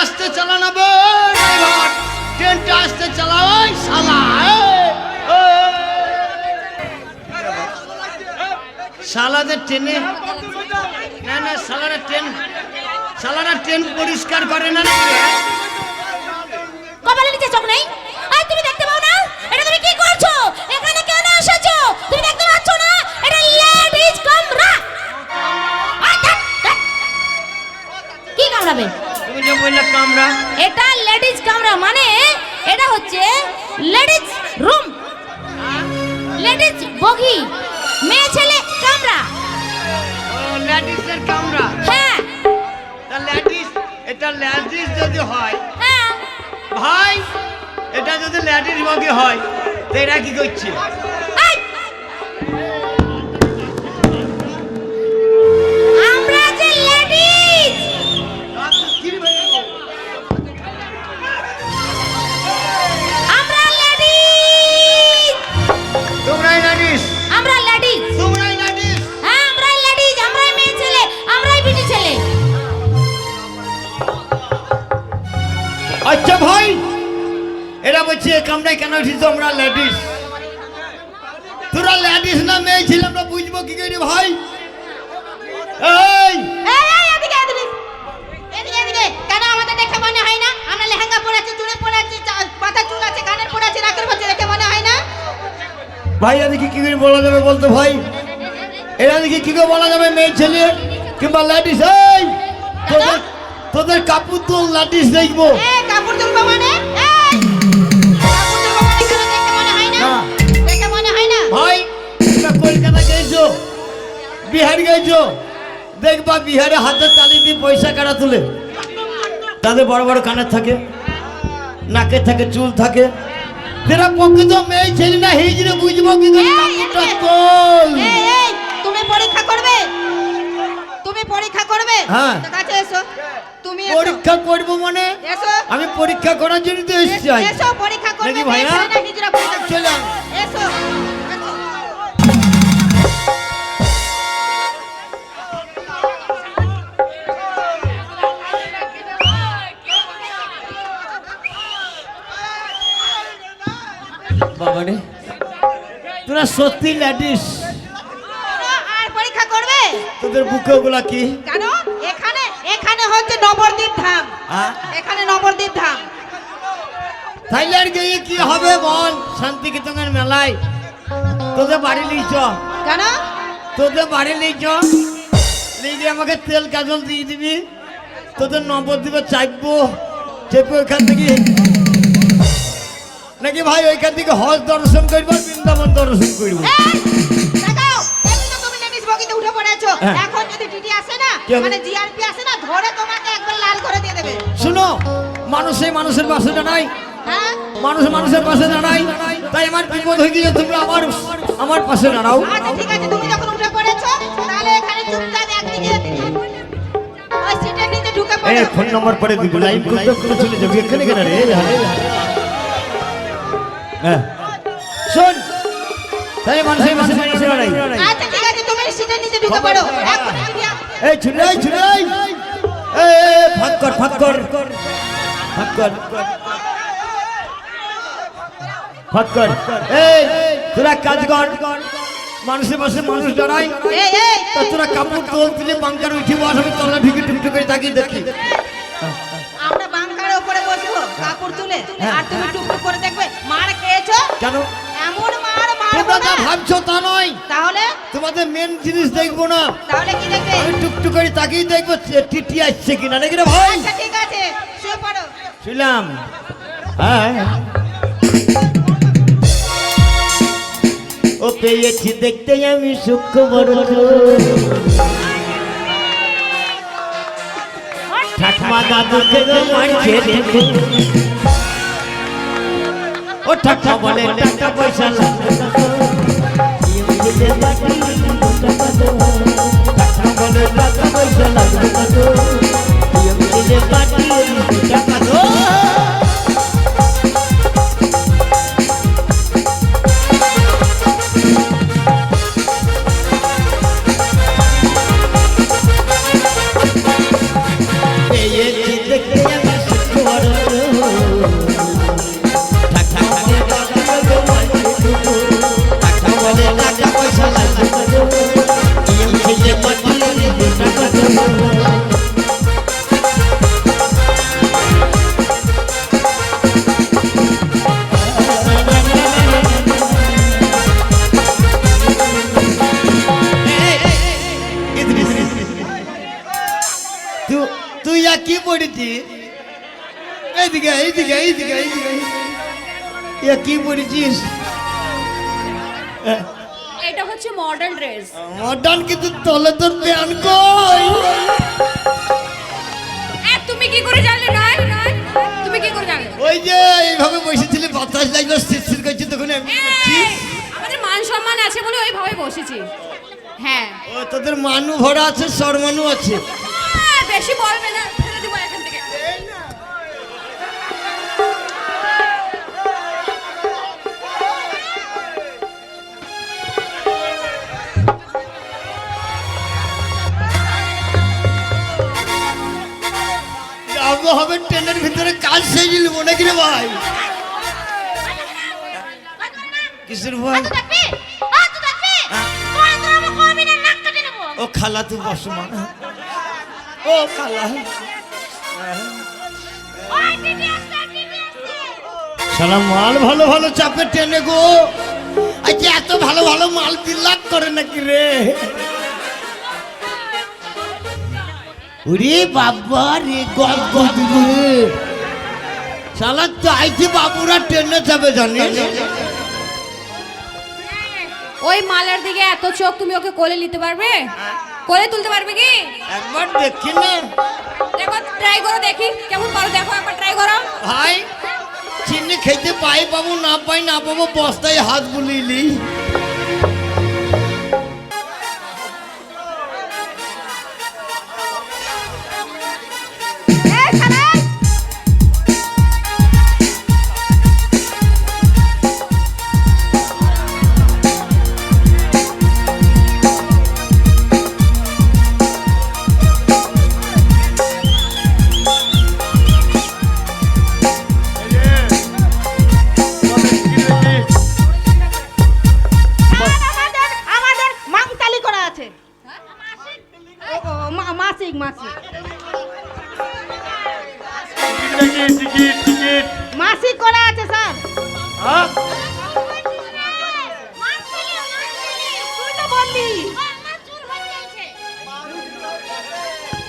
আস্তে চালানো ট্রেনটা আস্তে চালাও ওই শালা শালাদের ট্রেনে না না, শালারা ট্রেন শালারা ট্রেন পরিষ্কার করে না? কপালে নিচে চোখ নেই? আর তুমি দেখতে পাও না? এটা তুমি কি করছ? এখানে কেন এসেছ? তুমি বললে কামরা। এটা লেডিজ কামরা মানে এটা হচ্ছে লেডিজ রুম লেডিজ বগি মেয়ে ছেলে কামরা। ও লেডিসের কামরা। হ্যাঁ। তা লেডিস এটা লেডিস যদি হয় হ্যাঁ। ভাই এটা যদি লেডিস বগি হয় তো এরা কি করছে? ভাই এরা বলছে এ কেন উঠিস আমরা লেডিস তোরা লেডিস না মেয়ে ছিল আমরা বুঝব কি করে ভাই এই! দেখে মনে হয় হয় ভাই এদিকে কি করে বলা যাবে বলতো ভাই? এরা দিকে কি করে বলা যাবে মেয়ে ছেলে? কিংবা লেডিস এই! তোদের তোদের কাপড় তো লাটিস দেখব। কাপড় তুলবো মানে? মানে ভাই কলকাতা গেছো? বিহার গেছো? দেখবা বিহারে হাতের তালি দিয়ে পয়সা কাটা তুলে? তাদের বড় বড় কানের থাকে নাকে থাকে চুল থাকে। তেরা প্রকৃত মেয়ে ছেলে না হিজড়ে বুঝব কি করে? এই, কাপড়টা এদিকে। তোল। এই এই তুমি পরীক্ষা করবে? তুমি পরীক্ষা করবে? হ্যাঁ। কাছে এসো। তুমি পরীক্ষা করব মানে? আমি পরীক্ষা করার জন্য তো এসছি। এসো পরীক্ষা করবে ভাইয়া? চলে এসো এসো। বাবা রে তোরা সত্যি ল্যাডিস পরীক্ষা করবে? তোদের বুকে ওগুলা কি? হচ্ছে নবদ্বীপ ধাম। হ্যাঁ? এখানে নবদ্বীপ ধাম। থাইল্যান্ড গিয়ে কি হবে বল? শান্তিকেতনের মেলায়। তোদের বাড়ি লিচ কেন? তোদের বাড়ি লিচ লিখে আমাকে তেল কাজল দিয়ে দিবি। তোদের নবদ্বীপে চাইব। চেপে ওইখান থেকে। নাকি ভাই ওইখান থেকে হজ দর্শন করব বৃন্দাবন দর্শন করব। হ্যাঁ। এখন যদি? মানে জিআরপি আসে না, ধরে তোমাকে একবার লাল করে দিয়ে দেবে। শুনো মানুষে মানুষের পাশে দাঁড়াই। হ্যাঁ? মানুষ মানুষের পাশে দাঁড়াই। তাই আমার বিপদ হয়ে গিয়ে তোমরা আমার আমার পাশে দাঁড়াও। আচ্ছা, ঠিক আছে, তুমি যখন উঠে পড়েছো, তাহলে এখানে চুপচাপ একদিকে ওই সিটের নিচে ঢুকে এই ফোন নম্বর পরে দিব লাইভ করতে করে চলে যাবি। এখানে কেন রে? হ্যাঁ। শোন তাই মানুষের মানুষের পাশে দাঁড়াই। আচ্ছা, ঠিক আছে, তুমি সিটের নিচে ঢুকে পড়ো। এই ছুড়ে এই এই, এই, কর ফাঁক কর। ফাঁক কর। ফাঁক কর। এই তোরা কাজ কর। মানুষ দাঁড়াই এই, এই, তা তোরা কাপড় তোল তুলে বাঙ্কার উঠে বস আমি তলা ঢুকে টুকটুক করে তাকিয়ে দেখি। আমরা বাংকার উপরে বসবো কাপড় তুলে। হ্যাঁ, আর তুমি টুকটুক করে দেখবে মার খেয়েছো? কেন? এমন না ভাবছ তা নয়। তাহলে? তোমাদের মেন জিনিস দেখব না। তাহলে কি দেখবে? আমি টুকটুক করে তাকিয়ে দেখব টিটি আসছে কিনা নাকি রে ভাই? আচ্ছা ঠিক আছে। শুয়ে পড়ো। শুনলাম হ্যাঁ। ও পেয়েছি দেখতে আমি সুখ বড় ঠাকমা দাদুকে মারছে ও ঠাকমা বলে টাকা পয়সা পয়সা লাগবে না আমি যে বাটি, বসেছি হ্যাঁ ও তোদের মানু ভরা আছে সরমানু আছে বেশি বলবে না ফেলে দিব এখান থেকে হবে ট্রেনের ভিতরে কাজ সেজিল মনে কিরে ভাই কিসের ভাই ও খালা, তুই বসো মা। ও খালা। সালা মাল ভালো ভালো চাপে টেনে গো। আচ্ছা এত ভালো ভালো মাল দিল্লাক করে নাকি রে? ওরে বাবা রে, গদ রে। শালা চাইছে বাবুরা ট্রেনে যাবে জানিস? ওই মালার দিকে এত চোখ তুমি ওকে কোলে নিতে পারবে? কোলে তুলতে পারবে কি? একবার দেখি না। দেখো ট্রাই করো দেখি কেমন পারো দেখো একবার ট্রাই করো। ভাই চিনি খেতে পাই পাবো না পাই না পাবো বস্তায় হাত বুলিলি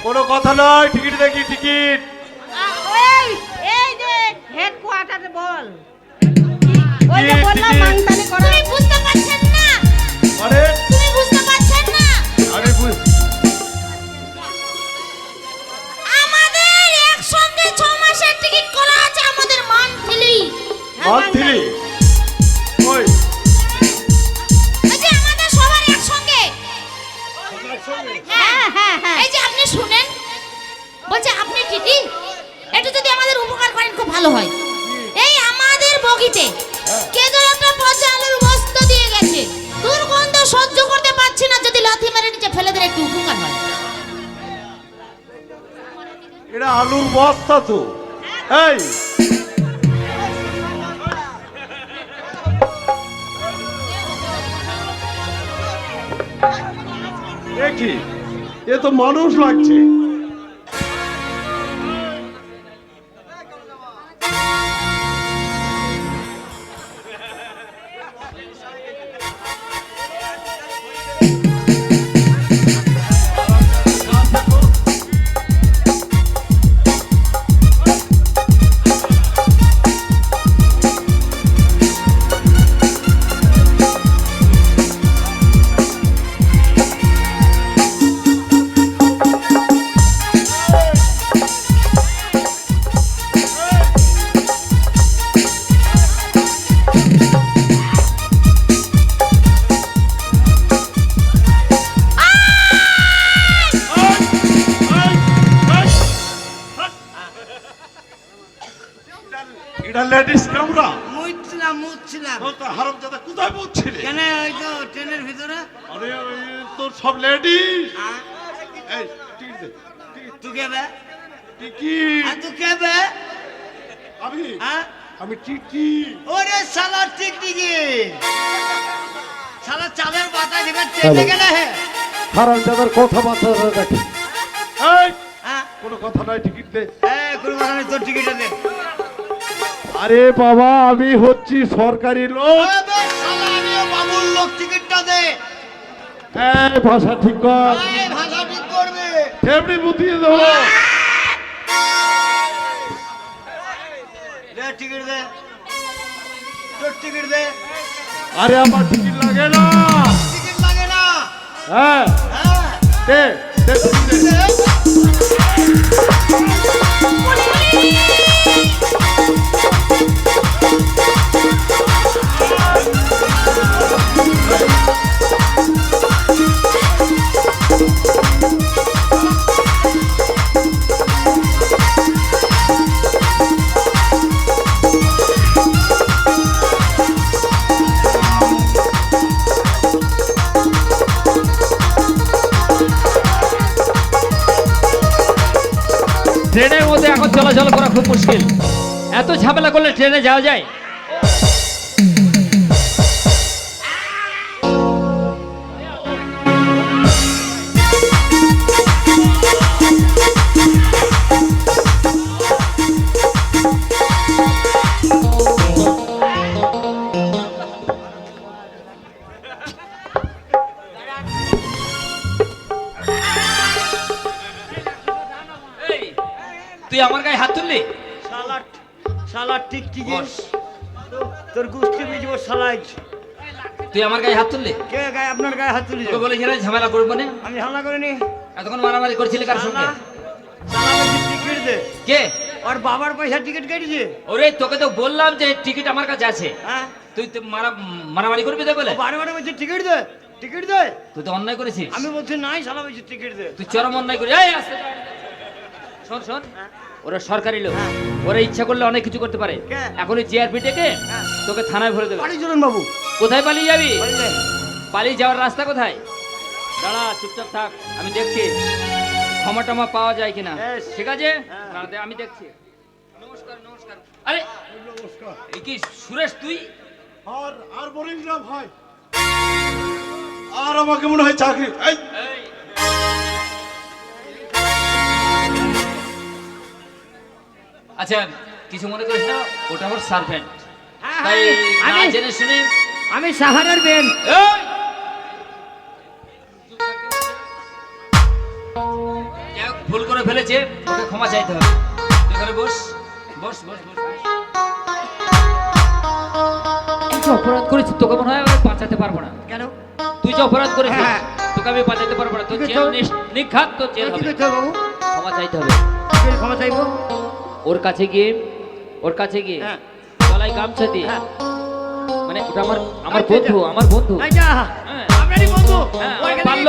কোনো কথা নয় টিকিট দেখি টিকিট। এই যে হেডকোয়ার্টারে বল ওই যে বললাম টিকিট। করা। তুমি বুঝতে পারছেন না। মানে? তুমি বুঝতে পারছেন না। আমি বুঝ- আমাদের একসঙ্গে ছ মাসের টিকিট করা আছে আমাদের মান্থলি। মান্থলি ওই। যে আমাদের সবার একসঙ্গে? হ্যাঁ হ্যাঁ হ্যাঁ। এই যে আপনি শুনেন বলছে আপনি টিটি একটু যদি আমাদের উপকার করেন খুব ভালো হয়। এই আমাদের বগিতে কে যেন একটা পচা আলুর বস্তা দিয়ে গেছে। দুর্গন্ধ সহ্য করতে পারছি না যদি লাথি মেরে নিচে ফেলে দিলে একটু উপকার হয়। এটা আলুর বস্তা তো। এই দেখি এ তো মানুষ লাগছে। এটা লেডিস কামরা মুছলাম মুছলাম তো হারাম দাদা কোথায় পৌঁছছিলে কেন ওই তো ট্রেনের ভিতরে? আরে ওই তোর সব লেডিস এই টিকিট দে তুই কে বে টিকিট। আর তুই কে বে আমি? হ্যাঁ। আমি টিটি ওরে শালা টিকটিকি শালা চালের পাতা দিবে ট্রেনে গেলে হে। হারাম দাদার কথাবার্তা রাখি এই হ্যাঁ। কোনো কথা নাই টিকিট দে। এই কোনো কথা নেই তোর টিকিটে দে। আরে বাবা আমি হচ্ছি সরকারি লোক। বাবুর লোক টিকিটটা দে। হ্যাঁ ভাষা ঠিক কর। ভাষা ঠিক করবে। এমনি বুঝিয়ে দেবো। আরে আমার টিকিট লাগে না। টিকিট লাগে না। হ্যাঁ। হ্যাঁ। মুশকিল। এত ঝামেলা করলে ট্রেনে যাওয়া যায়? তুই আমার গায়ে হাত তুললি? সালাড টিকটিকি বস। তোর গুষ্টি বিজব সালাইজ তুই আমার গায়ে হাত তুললি? কে গায়ে? আপনার গায়ে হাত তুলি। তোকে বলেছি না ঝামেলা করব না? আমি হামলা করিনি। এতক্ষণ মারামারি করছিলি কার সঙ্গে? টিকিট দে। কে? ওর বাবার পয়সা টিকিট কেটেছে? ওরে তোকে তো বললাম যে টিকিট আমার কাছে আছে। হ্যাঁ। তুই তো মারা মারামারি করবি তো বলে? ও বারে বারে বলছে টিকিট দে টিকিট দে। তুই তো অন্যায় করেছিস। আমি বলছি নাই সালা বলছি টিকিট দে। তুই চরম অন্যায় করি এই আস্তে। শোন শোন। ওরা সরকারি লোক। হ্যাঁ। ওরা ইচ্ছা করলে অনেক কিছু করতে পারে। কে? এখনই জিআরপি ডেকে হ্যাঁ। তোকে থানায় ভরে দেবে। বাবু। কোথায় পালিয়ে যাবি? পালিয়ে যাওয়ার রাস্তা কোথায়? দাঁড়া চুপচাপ থাক আমি দেখছি। ক্ষমা টমা পাওয়া যায় কিনা. ঠিক আছে? হ্যাঁ। দে, আমি দেখছি। নমস্কার নমস্কার। আরে! এই কি সুরেশ তুই? আর আর বলিস না ভাই। আর আমাকে মনে হয় চাকরি। এই। আচ্ছা কিছু মনে করিস না ওটা আমার সার্ভেন্ট হ্যাঁ, তাই হ্যাঁ, না আমি- জেনে শুনে আমি সাহারার বেন। ভুল করে ফেলেছে ওকে ক্ষমা চাইতে হবে। তুই এখানে বস বস বস বস। অপরাধ করেছিস তোকে মনে হয় আমি বাঁচাতে পারব না। কেন? তুই যে অপরাধ করেছিস হ্যাঁ। তোকে আমি বাঁচাতে পারব না। তোর জেল নিঘাত তোর জেল হবে। ক্ষমা চাইতে হবে। ক্ষমা চাইব? ওর কাছে গিয়ে ওর কাছে গিয়ে হ্যাঁ। গলায় গামছা দিয়ে হ্যাঁ। মানে ওটা আমার আমার আচ্ছা, বন্ধু আচ্ছা। আমার বন্ধু। আচ্ছা হ্যাঁ। আপনারই বন্ধু। আমার বাল্য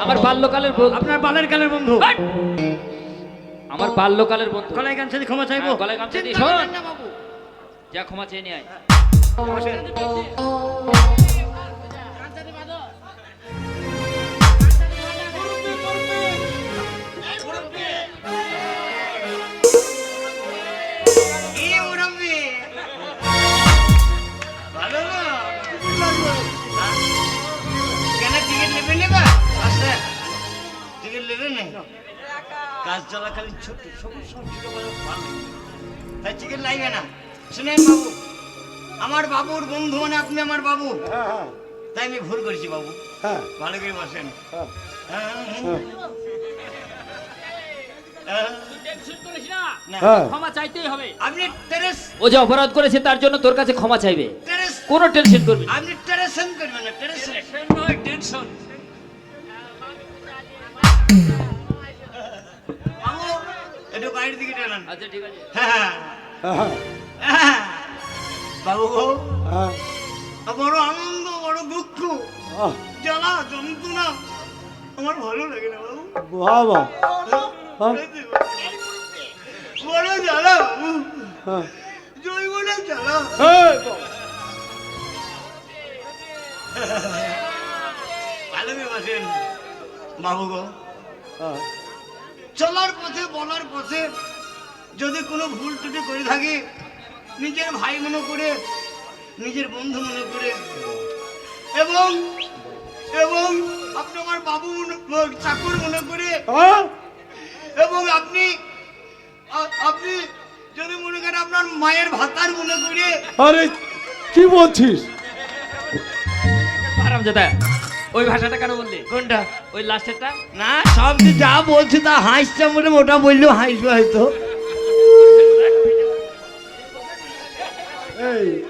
আমার বাল্যকালের বন্ধু। আপনার বালের কালের বন্ধু আমার বাল্যকালের বন্ধু। গলায় গান সাথে ক্ষমা চাইব? গলায় গামছা দিয়ে। শোন। যা ক্ষমা চেয়ে নিয়ে আয়। আমার হ্যাঁ হ্যাঁ। তাই আমি ভুল করেছি বাবু। হ্যাঁ। ভালো করে বসেন। টেনশন করিস না। না, ক্ষমা চাইতেই হবে। আপনি টেরেস ও যে অপরাধ করেছে তার জন্য তোর কাছে ক্ষমা চাইবে। কোনো টেনশন করবি আপনি টেরেশন করবেন না টেরেশন টেনশন বাবু একটু বাইরের দিকে টানান। আচ্ছা ঠিক আছে। হ্যাঁ হ্যাঁ। হ্যাঁ। বাবু। হ্যাঁ। বড় আনন্দ বড় দুঃখ জ্বালা যন্ত্রণা আমার ভালো লাগে না বাবু। বাবা। হ্যাঁ? বড় জ্বালা হ্যাঁ। জ্বালা? বাবু গো। হ্যাঁ। চলার পথে বলার পথে যদি কোনো ভুল ত্রুটি করে থাকি নিজের ভাই মনে করে নিজের বন্ধু মনে করে। এবং এবং আপনি আমার বাবু মনে- চাকর মনে করে। হ্যাঁ? এবং আপনি আপনি যদি মনে করেন আপনার মায়ের ভাতার মনে করে। আরে কি বলছিস? আরাম দাদা ওই ভাষাটা কেন বললি? কোনটা? ওই লাস্টেরটা? না সব যে যা বলছে তা হাসছে মনে ওটা বললেও হাসবে হয়তো। এই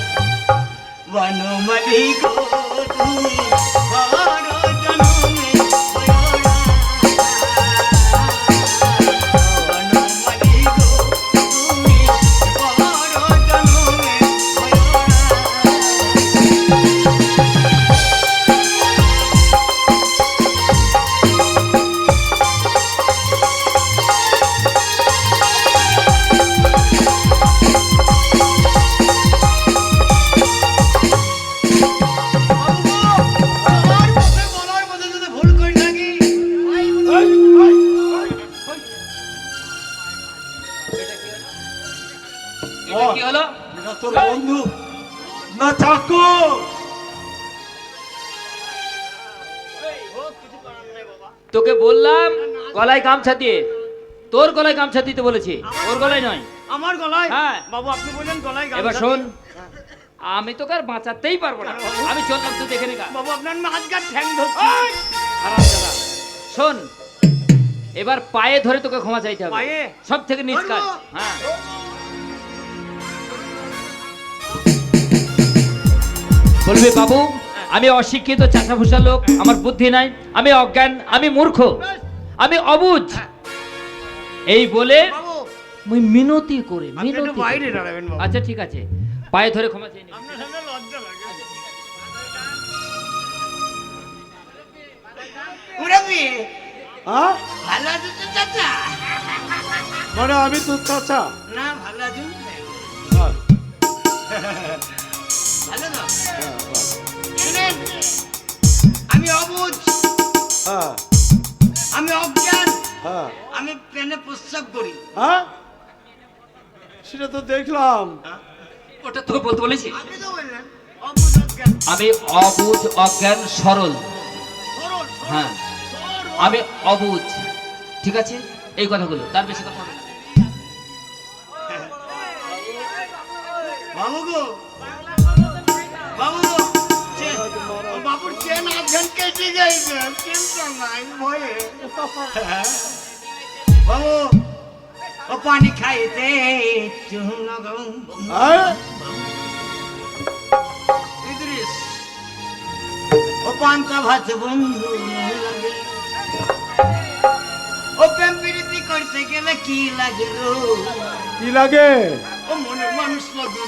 বনমালি গো তুমি তোকে বললাম গলায় গামছা দিয়ে। তোর গলায় গামছা দিতে বলেছি ওর গলায় নয়। আমার গলায়? হ্যাঁ। বাবু আপনি বললেন গলায় এবার শোন আমি তোকে আর বাঁচাতেই পারব না। আমি চললাম তুই দেখে নিকা বাবু আপনার মাঝগার ঠ্যাং ধরছি। শোন এবার পায়ে ধরে তোকে ক্ষমা চাইতে হবে। পায়ে? সব থেকে নিজ কাজ। হ্যাঁ। বলবি বাবু আমি অশিক্ষিত চাষা ভুষা লোক আমার বুদ্ধি নাই আমি অজ্ঞান আমি মূর্খ আমি অবুঝ এই বলে মিনতি করে মিনতি আচ্ছা ঠিক আছে। পায়ে ধরে ক্ষমা চাই নি। আপনার সামনে লজ্জা লাগে। মুরব্বি হ্যাঁ ভালো আছো তো চাচা? মানে আমি তোর চাচা। না ভালো আছো হ্যাঁ, ভালো তো? হ্যাঁ, আমি হ্যাঁ। অজ্ঞান। হ্যাঁ। আমি প্লেনে প্রস্রাব করি। হ্যাঁ? সেটা তো দেখলাম। ওটা তোকে বলতে বলেছি? আপনি তো বললেন অবুঝ অজ্ঞান। আমি অবুঝ অজ্ঞান সরল। সরল হ্যাঁ। আমি অবুঝ ঠিক আছে? এই কথাগুলো। তার বেশি কথা হবে না। কেটে গেছে চিন্তা নাই ভয়ে বাবু ও পানি খাইতে ইদ্রিস ও পান্তা ভাত বন্ধু ও প্রেম প্রীতি করতে গেলে কি লাগে গো কি লাগে? ও মনে মানুষ লাগে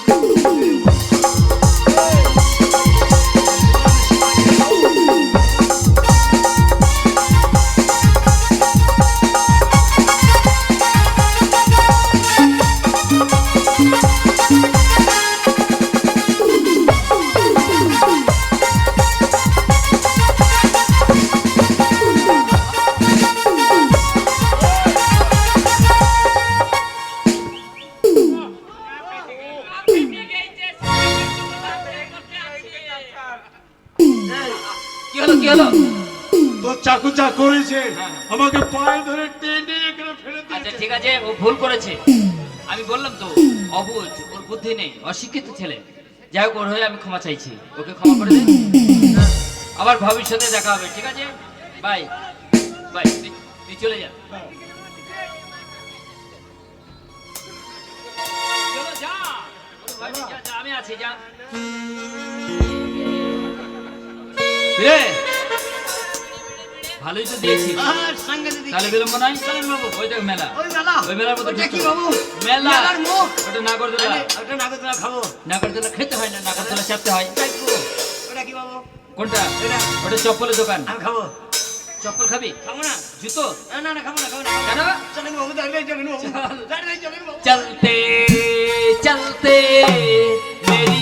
ঠিক আছে ও ভুল করেছে। আমি বললাম তো অবুঝ ওর বুদ্ধি নেই অশিক্ষিত ছেলে। যাই হোক ওর হয়ে আমি ক্ষমা চাইছি। ওকে ক্ষমা করে দে। আবার ভবিষ্যতে দেখা হবে ঠিক আছে? বাই। বাই তুই- চলে যা, আমি আছি যা। রে! ভালোই তো দিয়েছি। আর সঙ্গে দিদি তাহলে বিলম্ব নাই চলেন বাবু ওই দেখ মেলা। ওই মেলা। ওই মেলার ওটা কি বাবু? মেলা। মেলার মুখ। ওটা নাগরদোলা। আরে, ওটা নাগরদোলা খাব। নাগরদোলা খেতে হয় না নাগরদোলা চাপতে হয়। ওটা কি বাবু? কোনটা? ওটা চপ্পলের দোকান। আমি খাব। চপ্পল খাবি? খাব না। জুতো? না না না খাব না খাব না কেন? চলেন বাবু দাঁড়িয়ে চলেন বাবু। দাঁড়িয়ে চলেন বাবু। চলতে চলতে মেরি